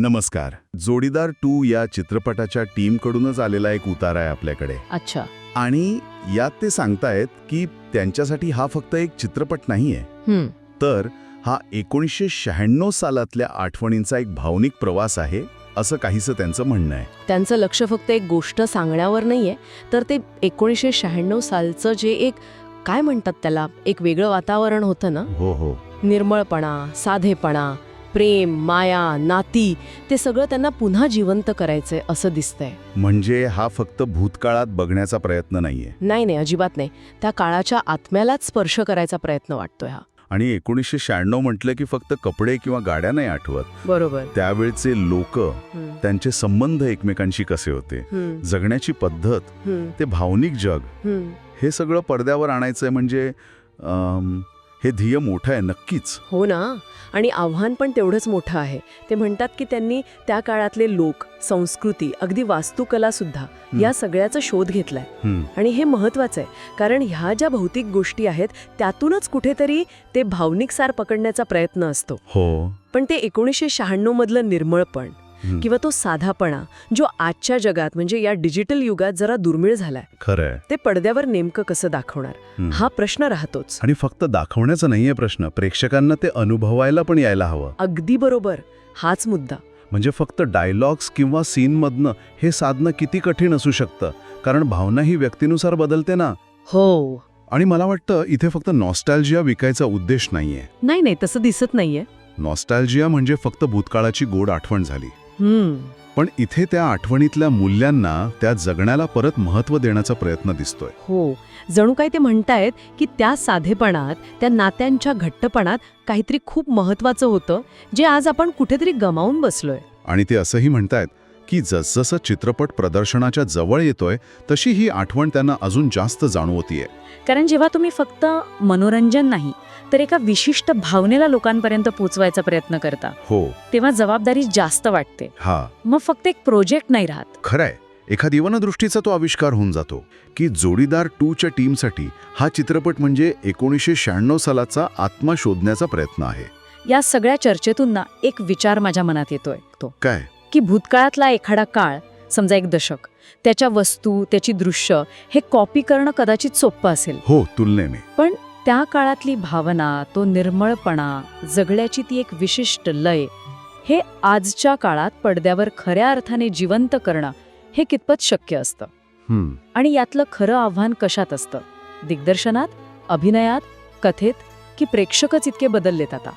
नमस्कार. जोडीदार टू या चित्रपटाच्या टीमकडूनच आलेला एक उतारा आहे आपल्याकडे. अच्छा. आणि यात ते सांगतायत की त्यांच्यासाठी हा फक्त एक चित्रपट नाहीये. हम्म. तर हा एकोणीसशे शहाण्णव सालातल्या आठवणींचा एक भावनिक प्रवास आहे असं काहीसं त्यांचं म्हणणं आहे. त्यांचं लक्ष फक्त एक गोष्ट सांगण्यावर नाहीये तर ते एकोणीसशे शहाण्णव सालचं जे एक काय म्हणतात त्याला एक वेगळं वातावरण होतं ना? हो हो. निर्मळपणा साधेपणा प्रेम माया नाती ते सगळं त्यांना पुन्हा जिवंत करायचंय असं दिसतंय. म्हणजे हा फक्त भूतकाळात बघण्याचा प्रयत्न नाहीये. नाही नाही अजिबात नाही. त्या काळाच्या आत्म्यालाच स्पर्श करायचा प्रयत्न वाटतोय हा. आणि एकोणीसशे शहाण्णव म्हटलं की फक्त कपडे किंवा गाड्या नाही आठवत. बरोबर. त्यावेळचे लोक त्यांचे संबंध एकमेकांशी कसे होते? जगण्याची पद्धत ते भावनिक जग हे सगळं पडद्यावर आणायचंय म्हणजे अम, हे ध्येय मोठं आहे नक्कीच. हो ना. आणि आव्हान पण तेवढंच मोठं आहे. ते म्हणतात की त्यांनी त्या काळातले लोक संस्कृती अगदी वास्तुकला सुद्धा या सगळ्याचा शोध घेतलाय. आणि हे महत्वाचं आहे. कारण ह्या ज्या भौतिक गोष्टी आहेत त्यातूनच कुठेतरी ते भावनिक सार पकडण्याचा प्रयत्न असतो. हो. पण ते एकोणीसशे शहाण्णव मधलं निर्मळपण किंवा तो साधापणा जो आजच्या जगात म्हणजे या डिजिटल युगात जरा दुर्मिळ झालाय खरंय. ते पडद्यावर नेमकं कसं दाखवणार? हं. प्रश्न राहतोच. आणि फक्त दाखवण्याचा नाहीये प्रश्न प्रेक्षकांना ते अनुभवायला पण यायला हवं. अगदी बरोबर. हाच मुद्दा. म्हणजे फक्त डायलॉग्स किंवा सीनमधनं हे साधणं किती कठीण असू शकतं? कारण भावना ही व्यक्तीनुसार बदलते ना. हो. आणि मला वाटतं इथे फक्त नॉस्टॅल्जिया विकायचा उद्देश नाहीये. नाही नाही तसं दिसत नाहीये. नॉस्टॅल्जिया म्हणजे फक्त भूतकाळाची गोड आठवण झाली. पण इथे त्या आठवणीतल्या मूल्यांना त्या जगण्याला परत महत्त्व देण्याचा प्रयत्न दिसतोय. हो. जणू काही ते म्हणतायत की त्या साधेपणात त्या नात्यांच्या घट्टपणात काहीतरी खूप महत्वाचं होतं जे आज आपण कुठेतरी गमावून बसलोय. आणि ते असंही म्हणतायत की जसजसं चित्रपट प्रदर्शनाच्या जवळ येतोय तशी ही आठवण त्यांना अजून जास्त जाणवतीये. कारण जेव्हा तुम्ही फक्त मनोरंजन नाही तर एका विशिष्ट भावनेला लोकांपर्यंत पोचवायचा प्रयत्न करता. हो. तेव्हा जबाबदारी जास्त वाटते. हा. मग फक्त एक प्रोजेक्ट नाही राहत. खरंय. एका दिवनदृष्टीचा तो आविष्कार होऊन जातो की जोडीदार टूच्या टीमसाठी हा चित्रपट म्हणजे एकोणीसशे शहाण्णव सालाचा आत्मा शोधण्याचा प्रयत्न आहे. या सगळ्या चर्चेतून ना एक विचार माझ्या मनात येतोय तो. काय? की भूतकाळातला एखादा काळ समजा एक दशक त्याच्या वस्तू त्याची दृश्य हे कॉपी करणं कदाचित सोपं असेल. हो तुलनेने. पण त्या काळातली भावना तो निर्मळपणा जगल्याची ती एक विशिष्ट लय हे आजच्या काळात पडद्यावर खऱ्या अर्थाने जिवंत करणं हे कितपत शक्य असतं? आणि यातलं खरं आव्हान कशात असतं? दिग्दर्शनात अभिनयात कथेत की प्रेक्षकच इतके बदललेत आता?